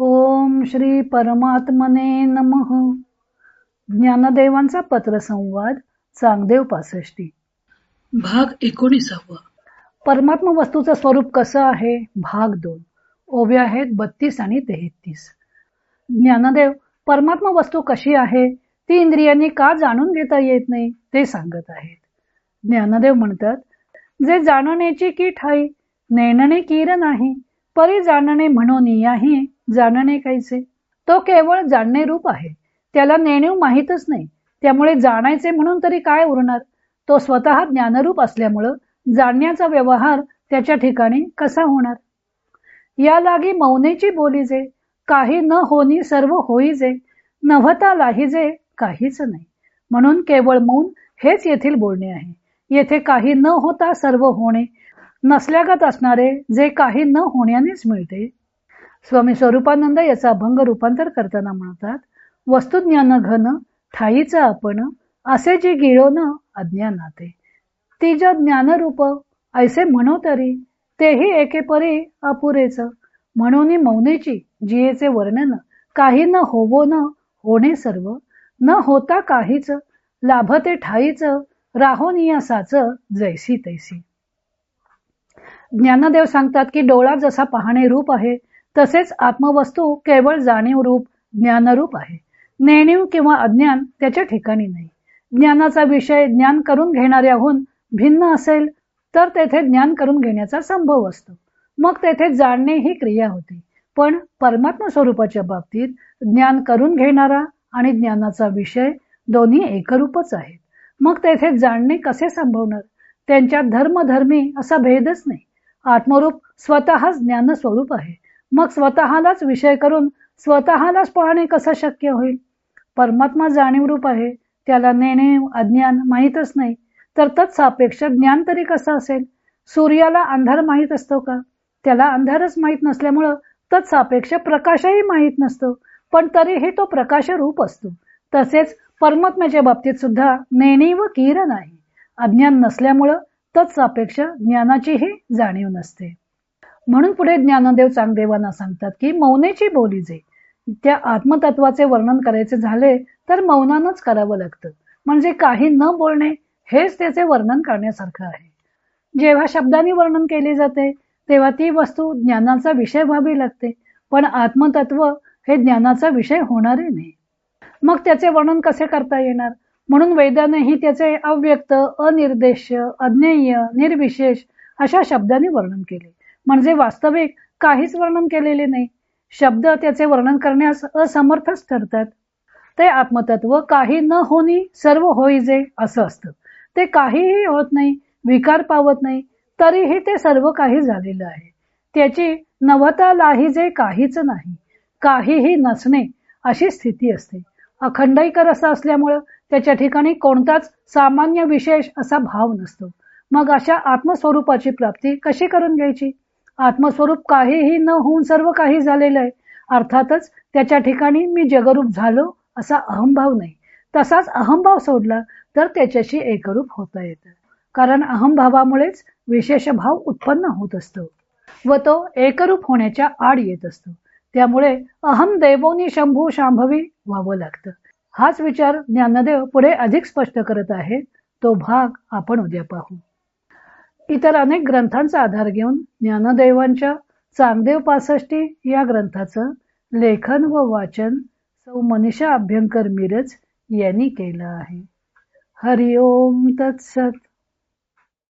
ओम श्री परमात्मने नमः. ज्ञानदेवांचा पत्रसंवाद चांगदेव पासष्टी. भाग एकोणीसावा. परमात्म वस्तूचं स्वरूप कसं आहे? भाग दोन. ओव्या आहेत बत्तीस आणि तेहतीस. ज्ञानदेव परमात्म वस्तू कशी आहे? ती इंद्रियांनी का जाणून घेता येत नाही? ते सांगत आहेत. ज्ञानदेव म्हणतात जे जाणण्याची की ठाई नेणणे कीर नाही परी जाणणे म्हणून याही जाणणे काहीचे तो केवळ जाणणे रूप आहे. त्याला नेणीव माहीतच नाही. त्यामुळे जाणायचे म्हणून तरी काय उरणार? तो स्वतः ज्ञानरूप असल्यामुळं जाणण्याचा व्यवहार त्याच्या ठिकाणी कसा होणार? या लागी मौनेची बोली जे काही न होनी सर्व होईजे नव्हता लाहीजे काहीच नाही. म्हणून केवळ मौन हेच येथील बोलणे आहे. येथे काही न होता सर्व होणे नसल्यागत असणारे जे काही न होण्यानेच मिळते स्वामी स्वरूपानंद याचा अभंग रूपांतर करताना म्हणतात वस्तुज्ञान घन ठाईचा आपण असे जे गिळो न अज्ञानाते. ती ज ज्ञानरूप ऐसे म्हणो तरी तेही एकेपरी अपुरेच. म्हणून मौनेची जियेचे वर्णन काही न होवो न होणे सर्व. न होता काहीच लाभते ठाईच राहोनियासाच जैसी तैसी. ज्ञानदेव सांगतात की डोळा जसा पाहणे रूप आहे तसेच आत्मवस्तू केवळ जाणीव रूप ज्ञानरूप आहे. नेणीव किंवा अज्ञान त्याच्या ठिकाणी नाही. ज्ञानाचा विषय ज्ञान करून घेणाऱ्याहून भिन्न असेल तर तेथे ज्ञान करून घेण्याचा संभव असतो. मग तेथे जाणणे ही क्रिया होती. पण परमात्मा स्वरूपाच्या बाबतीत ज्ञान करून घेणारा आणि ज्ञानाचा विषय दोन्ही एकरूपच आहेत. मग तेथे जाणणे कसे संभवणार? त्यांच्यात धर्मधर्मी असा भेदच नाही. आत्मरूप स्वतःच ज्ञान स्वरूप आहे. मग स्वतःलाच विषय करून स्वतःलाच पाहणे कसं शक्य होईल? परमात्मा जाणीवरूप आहे त्याला नेणे अज्ञान माहीतच नाही तर तत्सापेक्ष ज्ञान तरी कसं असेल? सूर्याला अंधार माहीत असतो का? त्याला अंधारच माहीत नसल्यामुळं तत्सापेक्ष प्रकाशही माहीत नसतो पण तरीही तो प्रकाश रूप असतो. तसेच परमात्म्याच्या बाबतीत सुद्धा नेणी व कीर नाही अज्ञान नसल्यामुळं तत्सापेक्ष ज्ञानाचीही जाणीव नसते. म्हणून पुढे ज्ञानदेव चांगदेवांना सांगतात की मौनेची बोली जे त्या आत्मतत्वाचे वर्णन करायचे झाले तर मौनानच करावं लागतं. म्हणजे काही न बोलणे हेच त्याचे वर्णन करण्यासारखं आहे. जेव्हा शब्दांनी वर्णन केले जाते तेव्हा ती वस्तू ज्ञानाचा विषय व्हावी लागते. पण आत्मतत्व हे ज्ञानाचा विषय होणारे नाही. मग त्याचे वर्णन कसे करता येणार? म्हणून वेदानेही त्याचे अव्यक्त अनिर्देश्य अज्ञेय निर्विशेष अशा शब्दांनी वर्णन केले. म्हणजे वास्तविक काहीच वर्णन केलेले नाही. शब्द त्याचे वर्णन करण्यास असमर्थच ठरतात. ते आत्मतत्व काही न होनी सर्व होईजे असं असतं. ते काहीही होत नाही विकार पावत नाही तरीही ते सर्व काही झालेलं आहे. त्याची नवता लाहीजे काहीच नाही. काहीही नसणे अशी स्थिती असते. अखंडईकर असं असल्यामुळं त्याच्या ठिकाणी कोणताच सामान्य विशेष असा भाव नसतो. मग अशा आत्मस्वरूपाची प्राप्ती कशी करून घ्यायची? आत्मस्वरूप काहीही न होऊन सर्व काही झालेलं आहे. अर्थातच त्याच्या ठिकाणी मी जगरूप झालो असा अहंभाव नाही. तसाच अहंभाव सोडला तर त्याच्याशी एकरूप होता येतं. कारण अहंभावामुळेच विशेष भाव उत्पन्न होत असतो व तो एकरूप होण्याच्या आड येत असतो. त्यामुळे अहम देवोनी शंभू शांभवी व्हावं लागतं. हाच विचार ज्ञानदेव पुढे अधिक स्पष्ट करत आहे तो भाग आपण उद्या पाहू. इतर अनेक ग्रंथांचा आधार घेऊन ज्ञानदेवांच्या चांगदेव पासष्टी या ग्रंथाचं लेखन व वाचन सौ मनीषा अभ्यंकर मिरज यांनी केलं आहे. हरिओम तत्सत.